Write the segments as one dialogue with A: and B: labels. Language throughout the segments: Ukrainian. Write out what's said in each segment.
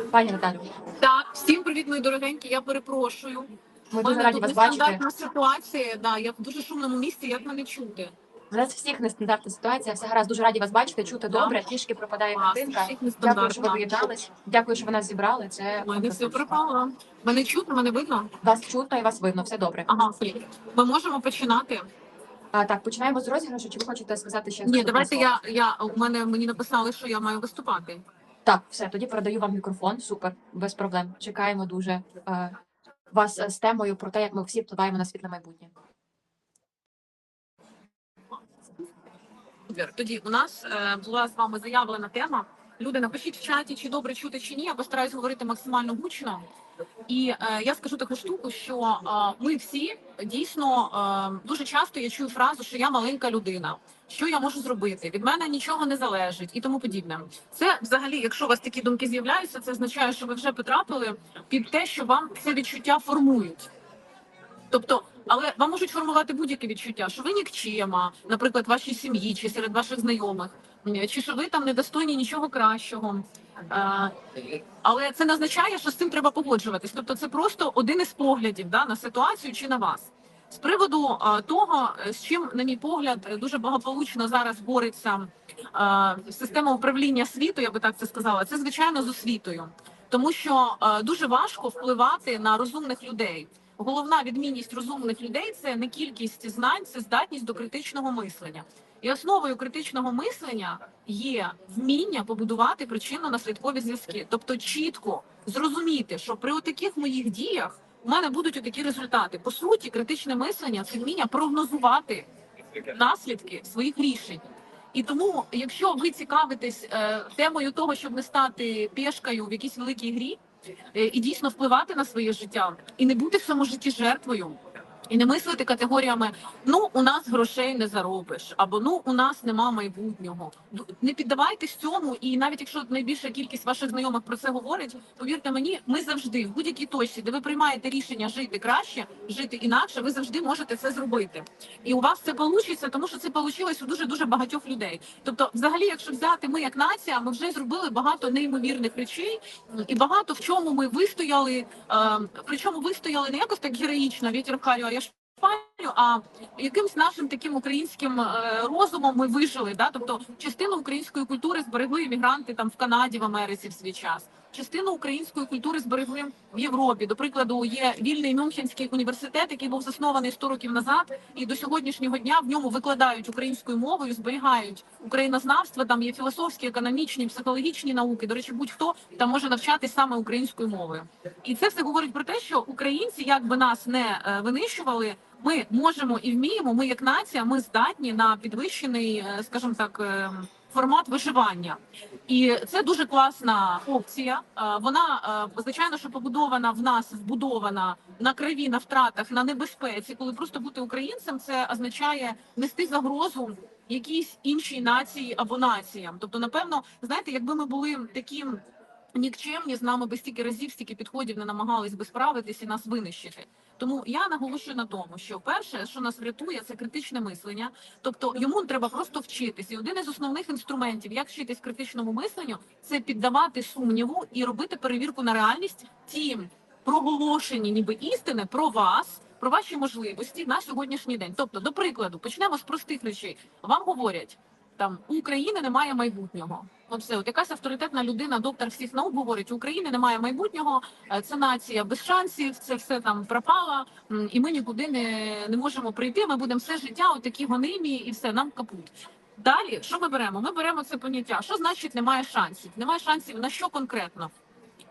A: Пані Наталю,
B: Так, всім привіт, мої дорогенькі. Я перепрошую.
A: ми дуже раді вас бачити.
B: ситуація. Да, я в дуже шумному місці. Як мене чути?
A: У нас всіх нестандартна ситуація. Все гаразд, дуже раді вас бачити, чути
B: Да.
A: добре. Трішки пропадає
B: Клас,
A: картинка. Дякую, що ви доєднались. Дякую, що ви нас зібрали. Це
B: У мене все пропало. Мене чутно, мене видно.
A: Вас чутно і вас видно. Все добре.
B: Ага. Ми можемо починати.
A: А, так, починаємо з розіграшу. Чи ви хочете сказати ще?
B: Ні, давайте я, я у мене мені написали, що я маю виступати.
A: Так, все, тоді передаю вам мікрофон. Супер, без проблем. Чекаємо дуже е, вас е, з темою про те, як ми всі впливаємо на світле майбутнє.
B: Тоді у нас е, була з вами заявлена тема. Люди, напишіть в чаті, чи добре чути, чи ні. Я постараюсь говорити максимально гучно. І е, я скажу таку штуку, що е, ми всі дійсно е, дуже часто я чую фразу, що я маленька людина. Що я можу зробити? Від мене нічого не залежить і тому подібне. Це взагалі, якщо у вас такі думки з'являються, це означає, що ви вже потрапили під те, що вам це відчуття формують. Тобто, але вам можуть формувати будь-яке відчуття, що ви нікчема, наприклад, вашій сім'ї чи серед ваших знайомих, чи що ви там недостойні нічого кращого. Але це не означає, що з цим треба погоджуватись. Тобто, це просто один із поглядів да, на ситуацію чи на вас. З приводу того, з чим, на мій погляд, дуже благополучно зараз бореться система управління світу, я би так це сказала, це звичайно з освітою, тому що дуже важко впливати на розумних людей. Головна відмінність розумних людей це не кількість знань, це здатність до критичного мислення. І основою критичного мислення є вміння побудувати причинно-наслідкові зв'язки, тобто чітко зрозуміти, що при таких моїх діях у мене будуть отакі результати. По суті, критичне мислення це вміння прогнозувати наслідки своїх рішень. І тому, якщо ви цікавитесь е, темою того, щоб не стати пешкою в якійсь великій грі, е, і дійсно впливати на своє життя, і не бути в цьому житті жертвою, і не мислити категоріями ну у нас грошей не заробиш, або ну у нас нема майбутнього. Не піддавайтесь цьому, і навіть якщо найбільша кількість ваших знайомих про це говорить, повірте мені, ми завжди в будь-якій точці, де ви приймаєте рішення жити краще, жити інакше, ви завжди можете це зробити. І у вас це вийде, тому що це вийшло у дуже дуже багатьох людей. Тобто, взагалі, якщо взяти ми як нація, ми вже зробили багато неймовірних речей, і багато в чому ми вистояли. Е, причому вистояли не якось так героїчно, вітер в харю, а я а якимсь нашим таким українським е, розумом ми вижили. Да? Тобто частину української культури зберегли іммігранти там в Канаді, в Америці в свій час. Частину української культури зберегли в Європі. До прикладу, є вільний Мюнхенський університет, який був заснований 100 років назад, і до сьогоднішнього дня в ньому викладають українською мовою, зберігають українознавство. Там є філософські, економічні, психологічні науки. До речі, будь-хто там може навчатись саме українською мовою. І це все говорить про те, що українці, як би нас не е, винищували, ми можемо і вміємо. Ми як нація, ми здатні на підвищений, е, скажімо так. Формат виживання, і це дуже класна опція. Е, Вона е, звичайно, що побудована в нас, вбудована на криві, на втратах, на небезпеці. Коли просто бути українцем, це означає нести загрозу якійсь іншій нації або націям. Тобто, напевно, знаєте, якби ми були таким нікчемні, з нами би стільки разів, стільки підходів не намагались би справитись і нас винищити. Тому я наголошую на тому, що перше, що нас врятує, це критичне мислення. Тобто йому треба просто вчитись. І один із основних інструментів, як вчитись критичному мисленню, це піддавати сумніву і робити перевірку на реальність ті проголошені, ніби істини про вас. Про ваші можливості на сьогоднішній день. Тобто, до прикладу, почнемо з простих речей. Вам говорять, там у України немає майбутнього. От все, от якась авторитетна людина, доктор всіх наук говорить, у України немає майбутнього, е, це нація без шансів, це все там пропало, і ми нікуди не, не можемо прийти. Ми будемо все життя, отакі гонимі, і все, нам капут. Далі, що ми беремо? Ми беремо це поняття. Що значить немає шансів? Немає шансів на що конкретно?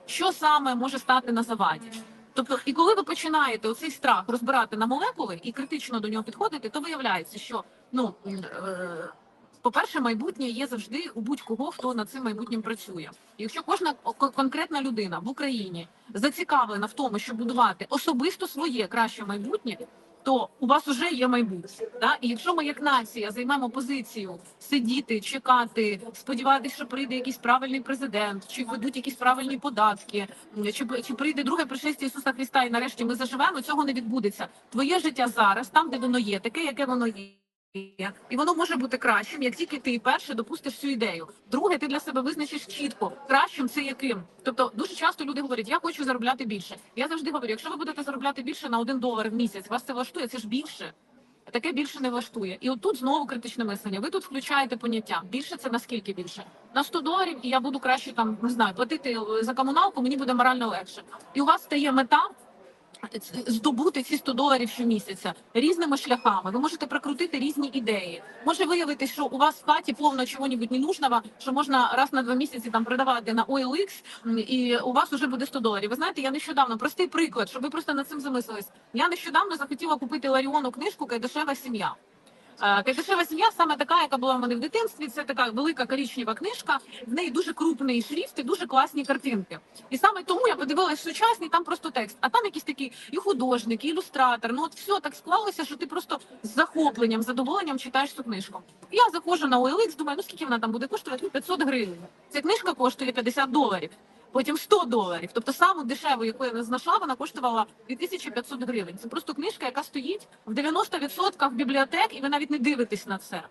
B: Що саме може стати на заваді? Тобто, і коли ви починаєте оцей страх розбирати на молекули і критично до нього підходити, то виявляється, що ну е, по-перше, майбутнє є завжди у будь-кого, хто над цим майбутнім працює. Якщо кожна конкретна людина в Україні зацікавлена в тому, щоб будувати особисто своє краще майбутнє, то у вас вже є майбутнє. Да? І якщо ми як нація займемо позицію сидіти, чекати, сподіватися, що прийде якийсь правильний президент, чи введуть якісь правильні податки, чи, чи прийде друге пришестя Ісуса Христа, і нарешті ми заживемо, цього не відбудеться. Твоє життя зараз, там, де воно є, таке, яке воно є. І воно може бути кращим, як тільки ти перше допустиш цю ідею. Друге, ти для себе визначиш чітко кращим це яким. Тобто дуже часто люди говорять, я хочу заробляти більше. Я завжди говорю, якщо ви будете заробляти більше на один долар в місяць, вас це влаштує, це ж більше. Таке більше не влаштує. І отут знову критичне мислення. Ви тут включаєте поняття. Більше це наскільки більше? На 100 доларів, і я буду краще там не знаю, платити за комуналку, мені буде морально легше. І у вас стає мета здобути ці 100 доларів щомісяця різними шляхами. Ви можете прикрутити різні ідеї. Може виявитися, що у вас в хаті повно чого-небудь ненужного, що можна раз на два місяці там продавати на OLX, і у вас вже буде 100 доларів. Ви знаєте, я нещодавно простий приклад, щоб ви просто над цим замислились. Я нещодавно захотіла купити Ларіону книжку Кайдашева сім'я. Кайдашева сім'я саме така, яка була в мене в дитинстві. Це така велика коричнева книжка. В неї дуже крупний шрифт і дуже класні картинки. І саме тому я подивилась сучасний, там просто текст. А там якісь такі і художник, і ілюстратор. Ну от все так склалося, що ти просто з захопленням, задоволенням читаєш цю книжку. Я заходжу на OLX, думаю, ну скільки вона там буде коштувати? Ну, 500 гривень. Ця книжка коштує 50 доларів. Потім 100 доларів. Тобто саму дешеву, яку я не знайшла, вона коштувала 2500 гривень. Це просто книжка, яка стоїть в 90% бібліотек, і ви навіть не дивитесь на це.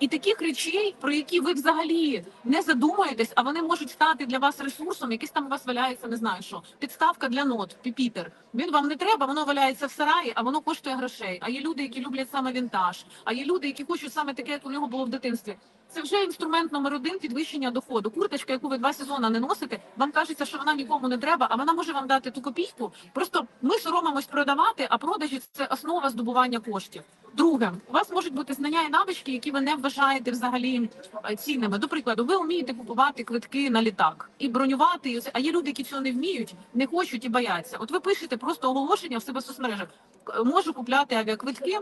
B: І таких речей, про які ви взагалі не задумуєтесь, а вони можуть стати для вас ресурсом, якийсь там у вас валяється, не знаю що. Підставка для нот, піпітер. Він вам не треба, воно валяється в сараї, а воно коштує грошей. А є люди, які люблять саме вінтаж, а є люди, які хочуть саме таке, як у нього було в дитинстві. Це вже інструмент номер один підвищення доходу. Курточка, яку ви два сезони не носите, вам кажеться, що вона нікому не треба, а вона може вам дати ту копійку. Просто ми соромимось продавати, а продажі це основа здобування коштів. Друге, у вас можуть бути знання і навички, які ви не вважаєте взагалі е, цінними. До прикладу, ви вмієте купувати квитки на літак і бронювати. і А є люди, які цього не вміють, не хочуть і бояться. От ви пишете просто оголошення в себе в соцмережах. Можу купляти авіаквитки.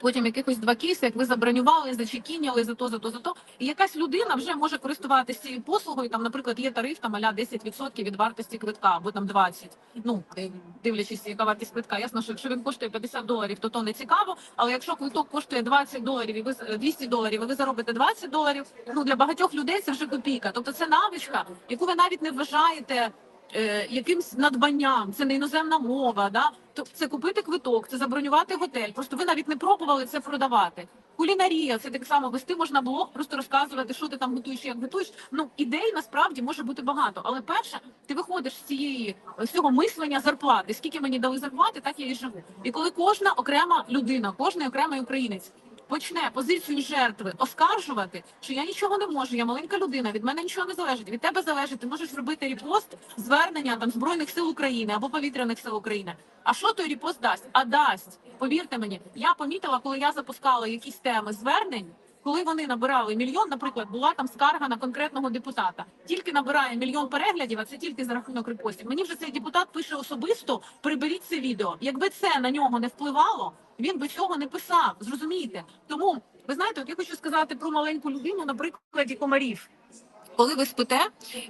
B: Потім якихось два кейси, як ви забронювали, зачекіняли за то, за то, за то. І якась людина вже може користуватися цією послугою. Там, наприклад, є тариф там аля 10% від вартості квитка, або там 20%. Ну е, дивлячись, яка вартість квитка. Ясно, що якщо він коштує 50 доларів, то то не цікаво. Але якщо квиток коштує 20 доларів і ви з- 200 доларів, і ви заробите 20 доларів. Ну для багатьох людей це вже копійка. Тобто це навичка, яку ви навіть не вважаєте е, якимсь надбанням, це не іноземна мова, да? Тобто це купити квиток, це забронювати готель. Просто ви навіть не пробували це продавати. Кулінарія, це так само вести можна блог, просто розказувати, що ти там готуєш, як готуєш. Ну ідей насправді може бути багато. Але перше, ти виходиш з цієї з цього мислення зарплати. Скільки мені дали зарплати, так я і живу. І коли кожна окрема людина, кожний окремий українець почне позицію жертви оскаржувати, що я нічого не можу, я маленька людина, від мене нічого не залежить. Від тебе залежить, ти можеш зробити репост звернення там збройних сил України або повітряних сил України. А що той репост дасть? А дасть. Повірте мені, я помітила, коли я запускала якісь теми звернень. Коли вони набирали мільйон, наприклад, була там скарга на конкретного депутата. Тільки набирає мільйон переглядів, а це тільки за рахунок репостів. Мені вже цей депутат пише особисто: приберіть це відео. Якби це на нього не впливало, він би цього не писав. Зрозумієте? Тому ви знаєте, от я хочу сказати про маленьку людину на прикладі комарів. Коли ви спите,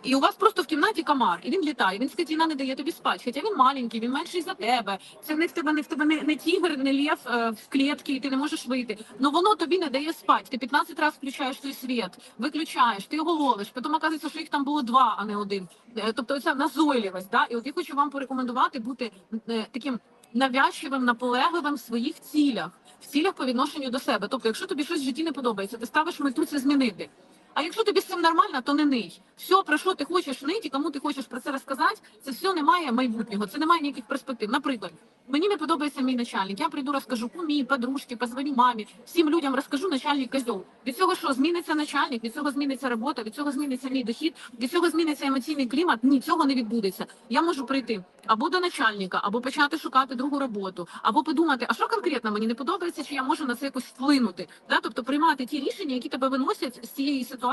B: і у вас просто в кімнаті комар, і він літає. Він скотіна не дає тобі спати. Хоча він маленький, він менший за тебе. Це не в тебе, не в тебе не, не тігр, не лев е, в клітці, і ти не можеш вийти. Ну воно тобі не дає спати. Ти 15 разів включаєш той світ, виключаєш, ти його ловиш. Потім оказується, що їх там було два, а не один. Е, Тобто це назойливість. Да? І от я хочу вам порекомендувати бути е, таким навязчивим, наполегливим в своїх цілях, в цілях по відношенню до себе. Тобто, якщо тобі щось в житті не подобається, ти ставиш мету це змінити. А якщо тобі з цим нормально, то не ний. Все, про що ти хочеш нити, кому ти хочеш про це розказати, це все не має майбутнього, це не має ніяких перспектив. Наприклад, мені не подобається мій начальник. Я прийду, розкажу кумі, подружці, позвоню мамі, всім людям розкажу начальник козьол. Від цього що зміниться начальник, від цього зміниться робота, від цього зміниться мій дохід, від цього зміниться емоційний клімат. Ні, цього не відбудеться. Я можу прийти або до начальника, або почати шукати другу роботу, або подумати, а що конкретно мені не подобається, чи я можу на це якось вплинути. Да? Тобто приймати ті рішення, які тебе виносять з цієї ситуації,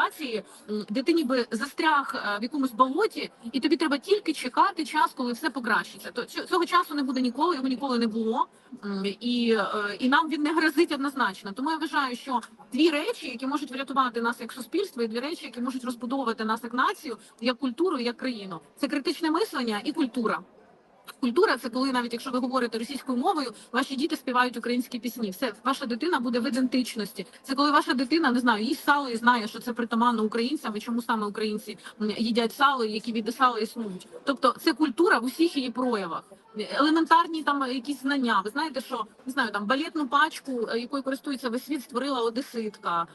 B: м, де ти ніби застряг е, в якомусь болоті, і тобі треба тільки чекати час, коли все покращиться. То цього часу не буде ніколи, його ніколи не було. І, е, і нам він не грозить однозначно. Тому я вважаю, що дві речі, які можуть врятувати нас як суспільство, і дві речі, які можуть розбудовувати нас як націю, як культуру, як країну, це критичне мислення і культура. Культура це коли навіть якщо ви говорите російською мовою, ваші діти співають українські пісні. Все, ваша дитина буде в ідентичності. Це коли ваша дитина не знаю, їсть сало і знає, що це притаманно українцям, і чому саме українці їдять сало, і які віди сала існують. Тобто це культура в усіх її проявах. Елементарні там якісь знання. Ви знаєте, що не знаю, там балетну пачку, е, якою користується весь світ, створила одеситка.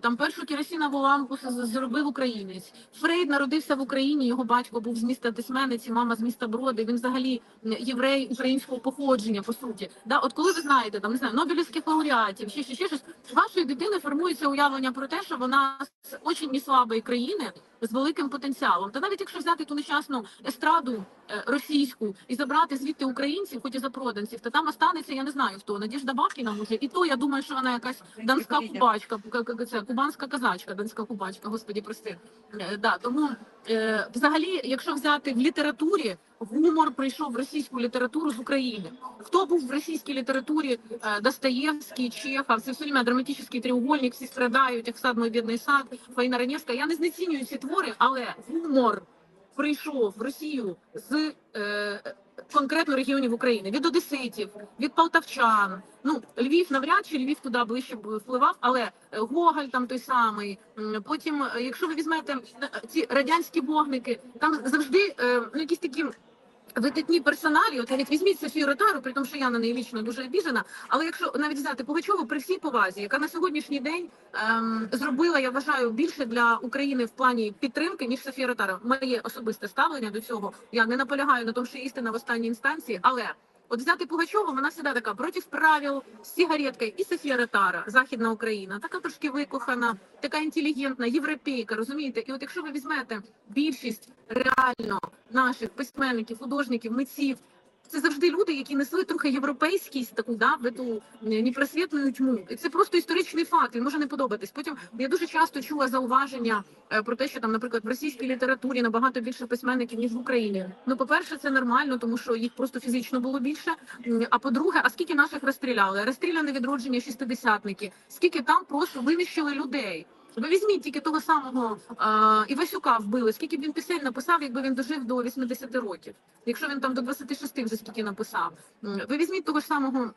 B: Там першу керосинову лампу зробив українець. Фрейд народився в Україні. Його батько був з міста Тисмениці, мама з міста Броди. Він взагалі м, єврей українського походження, по суті. Да, от коли ви знаєте, там не знаю, Нобелівських лауреатів, ще ще, ще щось, вашої дитини формується уявлення про те, що вона з очень неслабої країни з великим потенціалом. Та навіть якщо взяти ту нещасну естраду е, російську і забрати звідти українців, хоч і запроданців, то там останеться, я не знаю хто, Надіжда Бабкіна може, і то я думаю, що вона якась донська кубачка, це кубанська казачка, донська кубачка, господі прости. Е, Да, тому е, взагалі, якщо взяти в літературі, гумор прийшов в російську літературу з України. Хто був в російській літературі? Е, Достоєвський, Чехов, це все время драматичний треугольник, всі страдають, як сад мой бідний сад, Фаїна Ранєвська. Я не знецінюю ці твори, але гумор прийшов в Росію з е, конкретно регіонів України від одеситів, від полтавчан. Ну Львів навряд чи Львів туди ближче б впливав, але е, Гоголь там той самий. Потім, е, якщо ви візьмете ці радянські вогники, там завжди е, ну якісь такі. Видатні персоналі, от навіть візьміть Софію Ротару, при тому, що я на неї лічно дуже обіжена. Але якщо навіть взяти Пугачову при всій повазі, яка на сьогоднішній день ем, зробила, я вважаю, більше для України в плані підтримки, ніж Софія Ротара. Моє особисте ставлення до цього. Я не наполягаю на тому, що істина в останній інстанції, але. От взяти Пугачову, вона завжди така проти правил, з сигареткою, і Софія Ротара, Західна Україна, така трошки викохана, така інтелігентна, європейка, розумієте? І от якщо ви візьмете більшість реально наших письменників, художників, митців, це завжди люди, які несли трохи європейськість, таку да, в эту е, тьму. І це просто історичний факт. Він може не подобатись. Потім я дуже часто чула зауваження е, про те, що там, наприклад, в російській літературі набагато більше письменників ніж в Україні. Ну, по-перше, це нормально, тому що їх просто фізично було більше. А по-друге, а скільки наших розстріляли? Розстріляне відродження шістидесятники, скільки там просто винищили людей. Ви візьміть тільки того самого а, Івасюка вбили. Скільки б він пісень написав, якби він дожив до 80 років, якщо він там до 26 вже скільки написав. Ви візьміть того ж самого.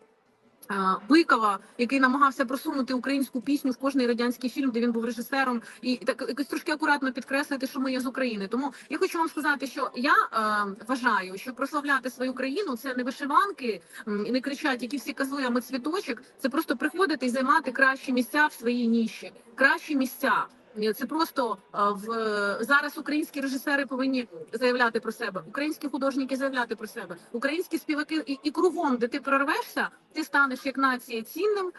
B: А, Бикова, який намагався просунути українську пісню в кожний радянський фільм, де він був режисером, і так якось трошки акуратно підкреслити, що ми є з України. Тому я хочу вам сказати, що я е, вважаю, що прославляти свою країну це не вишиванки і не кричать, які всі ми цвіточок. Це просто приходити і займати кращі місця в своїй ніші, кращі місця. Це просто в зараз українські режисери повинні заявляти про себе, українські художники заявляти про себе, українські співаки і, і кругом, де ти прорвешся, ти станеш як нація цінним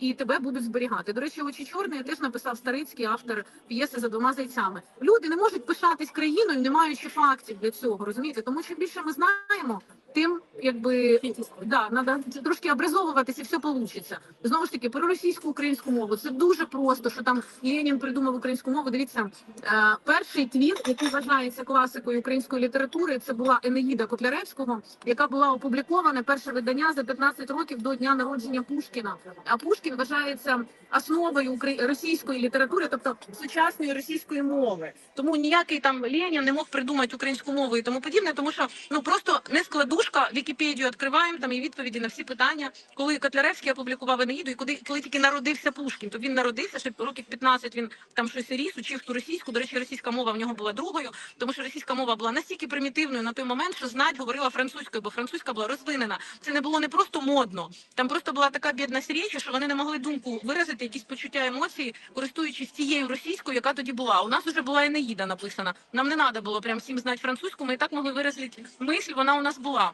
B: і тебе будуть зберігати. До речі, очі чорні теж написав старицький автор п'єси за двома зайцями. Люди не можуть пишатись країною, не маючи фактів для цього. Розумієте, тому що більше ми знаємо. Тим якби да, надо трошки образовуватися, все получиться. Знову ж таки, про російську українську мову це дуже просто, що там Ленін придумав українську мову. Дивіться, е, перший твір, який вважається класикою української літератури, це була Енеїда Котляревського, яка була опублікована перше видання за 15 років до дня народження Пушкіна. А Пушкін вважається основою російської літератури, тобто сучасної російської мови. Тому ніякий там Ленін не мог придумати українську мову і тому подібне, тому що ну просто не складушка. Вікіпедію відкриваємо там і відповіді на всі питання. Коли Котляревський опублікував Енеїду, і коли, коли тільки народився Пушкін, то він народився, ще років 15 він там щось ріс, учив ту російську. До речі, російська мова в нього була другою, тому що російська мова була настільки примітивною на той момент, що знать говорила французькою, бо французька була розвинена. Це не було не просто модно. Там просто була така бідна річ, що вони не могли думку виразити, якісь почуття емоції, користуючись тією російською, яка тоді була. У нас вже була Енеїда написана. Нам не треба було прям всім знати французьку. Ми і так могли виразити мисль. Вона у нас була.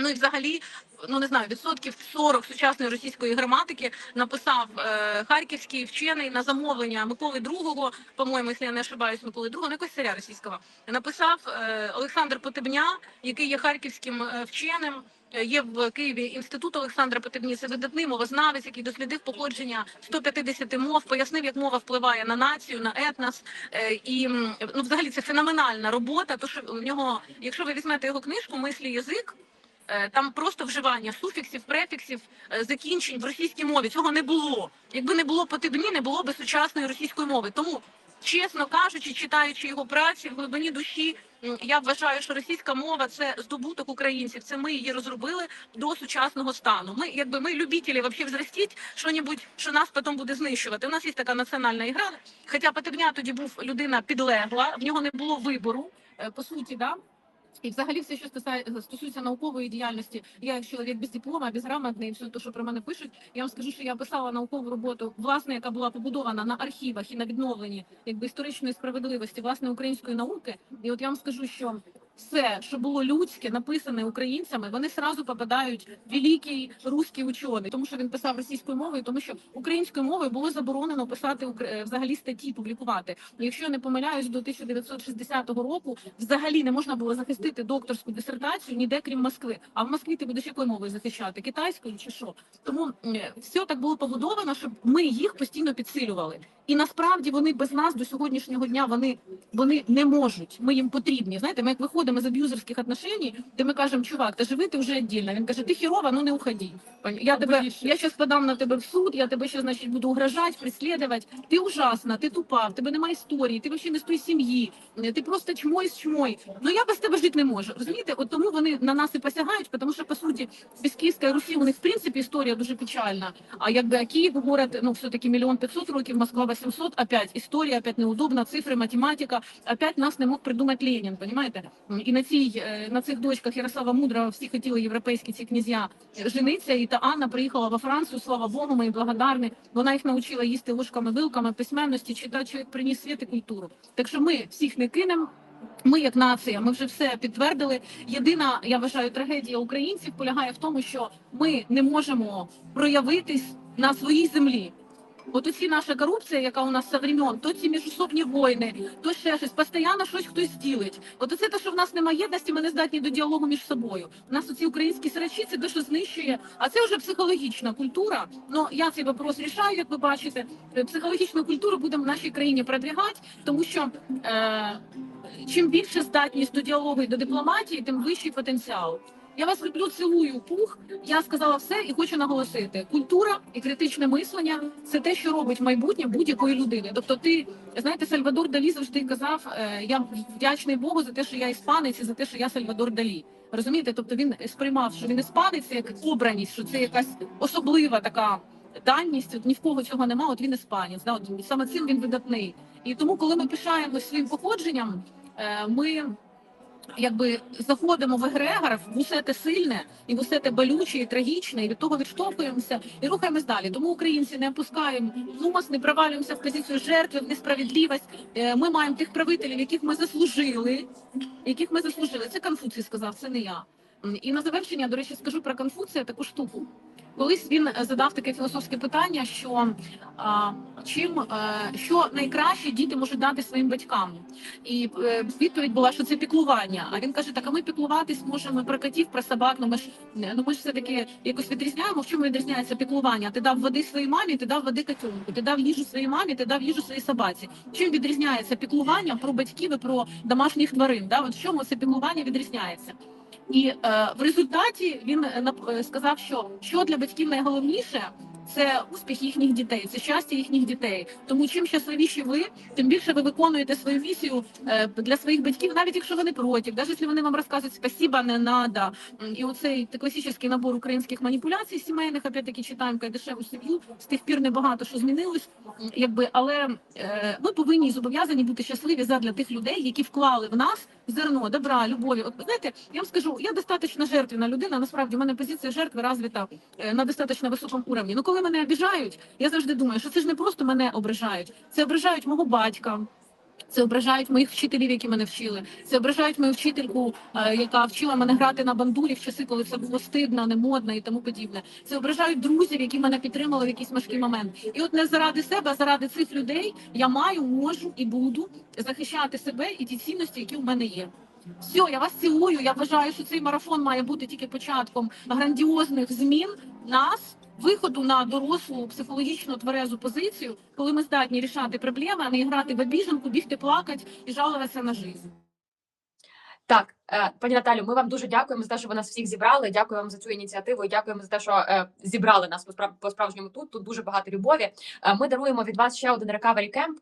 B: Ну і взагалі, ну не знаю, відсотків 40 сучасної російської граматики написав е, харківський вчений на замовлення Миколи II, по-моєму, якщо я не ошибаюсь, Миколи II, ну якось царя російського. Написав е, Олександр Потебня, який є харківським е, вченим. Е, Є в Києві інститут Олександра Потебні. Це видатний мовознавець, який дослідив походження 150 мов, пояснив, як мова впливає на націю, на етнос. Е, І ну, взагалі це феноменальна робота. То що в нього, якщо ви візьмете його книжку Мислі язик. Е, Там просто вживання суфіксів, префіксів, е, закінчень в російській мові. Цього не було. Якби не було потебні, не було би сучасної російської мови. Тому чесно кажучи, читаючи його праці в глибині душі. Я вважаю, що російська мова це здобуток українців. Це ми її розробили до сучасного стану. Ми, якби ми любителі вообще взрастіть що-небудь, що нас потім буде знищувати. У нас є така національна ігра. Хоча Патерня тоді був людина підлегла, в нього не було вибору. е, По суті, да. І взагалі все, що стосує- стосується наукової діяльності, я як чоловік без диплома, безграмотний, все те, що про мене пишуть, я вам скажу, що я писала наукову роботу, власне, яка була побудована на архівах і на відновленні якби історичної справедливості власне української науки. І от я вам скажу, що все, що було людське, написане українцями, вони сразу попадають в великий русський учений, тому що він писав російською мовою, тому що українською мовою було заборонено писати е, взагалі статті, публікувати. Якщо я не помиляюсь, до 1960 року взагалі не можна було захистити докторську дисертацію ніде крім Москви. А в Москві ти будеш якою мовою захищати? Китайською чи що? Тому все так було побудовано, щоб ми їх постійно підсилювали. І насправді вони без нас до сьогоднішнього дня вони, вони не можуть. Ми їм потрібні. Знаєте, ми як виходимо з аб'юзерських отношений, де ми кажемо, чувак, та живи ти вже віддільно. Він каже, ти хірова, ну не уходи. Я тебе, я зараз подам на тебе в суд, я тебе ще, значить, буду угрожати, преслідувати. Ти ужасна, ти тупа, в тебе немає історії, ти взагалі не з тої сім'ї, ти просто чмой з чмой. Ну я без тебе жити не можу. Розумієте, от тому вони на нас і посягають, тому що по суті без Київської Русі у них в принципі історія дуже печальна. А якби Київ город, ну все-таки мільйон п'ятсот років, Москва 800, опять історія, опять неудобна, цифри, математика, опять нас не мог придумати Ленін, понимаєте? І на цій е, на цих дочках Ярослава Мудрого всі хотіли європейські ці князя жениться, і та Анна приїхала во Францію, слава Богу, ми їй благодарні. Вона їх навчила їсти ложками, вилками, письменності, чоловік приніс світ і культуру. Так що ми всіх не кинемо. Ми, як нація, ми вже все підтвердили. Єдина, я вважаю, трагедія українців полягає в тому, що ми не можемо проявитись на своїй землі. От усі наша корупція, яка у нас со времен, то ці міжособні війни, то ще щось, постійно щось хтось ділить. От оце те, що в нас немає єдності, ми не здатні до діалогу між собою. У нас оці українські срачі, це те, що знищує, а це вже психологічна культура. Ну я цей вопрос рішаю, як ви бачите. Е, Психологічну культуру будемо в нашій країні продвігати, тому що е, чим більше здатність до діалогу і до дипломатії, тим вищий потенціал. Я вас люблю, цілую пух. Я сказала все і хочу наголосити: культура і критичне мислення це те, що робить майбутнє будь-якої людини. Тобто, ти знаєте, Сальвадор Далі завжди казав: е, я вдячний Богу за те, що я іспанець, і за те, що я Сальвадор Далі. Розумієте, тобто він сприймав, що він іспанець як обраність, що це якась особлива така даність. От ні в кого цього нема. От він іспанець. Да, от саме цим він видатний. І тому, коли ми пишаємося своїм походженням, е, ми якби заходимо в егрегор, в усе те сильне і в усе те болюче і трагічне, і від того відштовхуємося і рухаємось далі. Тому українці не опускаємо нос, не провалюємося в позицію жертви, в несправедливість. Е, Ми маємо тих правителів, яких ми заслужили, яких ми заслужили. Це Конфуцій сказав, це не я. І на завершення, до речі, скажу про Конфуція таку штуку. Колись він е, задав таке філософське питання, що а, чим е, що найкраще діти можуть дати своїм батькам, і е, відповідь була, що це піклування. А він каже: так а ми піклуватись можемо про котів, про собак. Ну ми ж ну ми ж все таки якось відрізняємо. В чому відрізняється піклування? Ти дав води своїй мамі, ти дав води котенку, ти дав їжу своїй мамі, ти дав їжу своїй собаці. Чим відрізняється піклування про батьків і про домашніх тварин? Да, от в чому це піклування відрізняється? І е, в результаті він е, е, сказав, що що для батьків найголовніше. Це успіх їхніх дітей, це щастя їхніх дітей. Тому чим щасливіші ви, тим більше ви виконуєте свою місію е, для своїх батьків, навіть якщо вони проти, навіть якщо вони вам розказують спасіба, не надо. І оцей класичний набор українських маніпуляцій сімейних, опять-таки читаємо «Как дешеву сім'ю. З тих пір небагато що змінилось. Якби, але е, ми повинні і зобов'язані бути щасливі задля тих людей, які вклали в нас зерно, добра, любові. От знаєте, я вам скажу, я достатньо жертвена людина. Насправді, у мене позиція жертви розвита е, на достатньо високому уровні. Ну коли мене обіжають, я завжди думаю, що це ж не просто мене ображають, це ображають мого батька. Це ображають моїх вчителів, які мене вчили. Це ображають мою вчительку, е, яка вчила мене грати на бандурі в часи, коли це було стидно, не модно і тому подібне. Це ображають друзів, які мене підтримали в якийсь важкий момент. І от не заради себе, а заради цих людей я маю, можу і буду захищати себе і ті цінності, які в мене є. Все, я вас цілую. Я вважаю, що цей марафон має бути тільки початком грандіозних змін нас. Виходу на дорослу психологічно тверезу позицію, коли ми здатні рішати проблеми, а не грати в обіженку, бігти плакати і жалуватися на життя.
A: Так, е, пані Наталю, ми вам дуже дякуємо за те, що ви нас всіх зібрали. Дякуємо вам за цю ініціативу і дякуємо за те, що е, зібрали нас по справ- по справжньому тут. Тут дуже багато любові. Е, Ми даруємо від вас ще один recovery camp.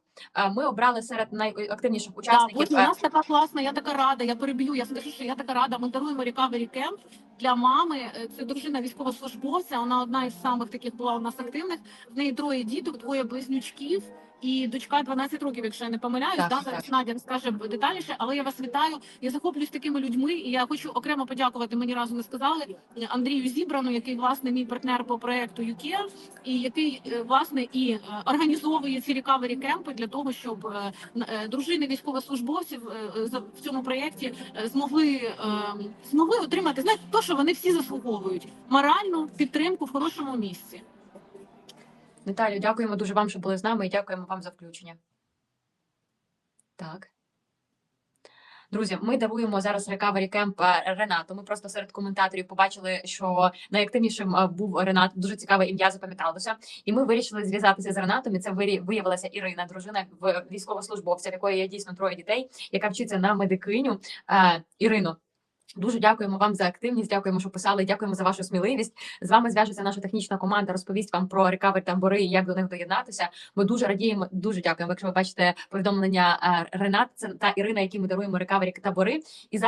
A: Ми обрали серед найактивніших учасників.
B: Боже, у нас така класна, я така рада. Я переб'ю. Я скажу, що я така рада. Ми даруємо Recovery Camp для мами. Це дружина військовослужбовця. Вона одна із самих таких була у нас активних. В неї троє діток, двоє близнючків. І дочка 12 років, якщо я не помиляюсь,
A: Так,
B: да, зараз
A: так.
B: Надя розкаже детальніше, але я вас вітаю. Я захоплююсь такими людьми, і я хочу окремо подякувати. Мені разу не сказали Андрію Зібрану, який власне мій партнер по проекту UCARE, і який е, власне і е, організовує ці рекавері кемпи для того, щоб е, дружини військовослужбовців в цьому проєкті змогли е, змогли отримати знаєте, то, що вони всі заслуговують моральну підтримку в хорошому місці.
A: Наталю, дякуємо дуже вам, що були з нами, і дякуємо вам за включення. Так. Друзі, ми даруємо зараз Recovery Camp е, Ренату. Ми просто серед коментаторів побачили, що найактивнішим е, був Ренат. Дуже цікаве ім'я запам'яталося. І ми вирішили зв'язатися з Ренатом. І це виявилася Ірина, дружина військовослужбовця, в якої є дійсно троє дітей, яка вчиться на медикиню. Е, Ірино. Дуже дякуємо вам за активність. Дякуємо, що писали. Дякуємо за вашу сміливість. З вами зв'яжеться наша технічна команда. Розповість вам про рекавер тамбури і як до них доєднатися. Ми дуже радіємо, дуже дякуємо. Якщо ви бачите повідомлення е, Ренат та Ірина, які ми даруємо рекавері табори. І зараз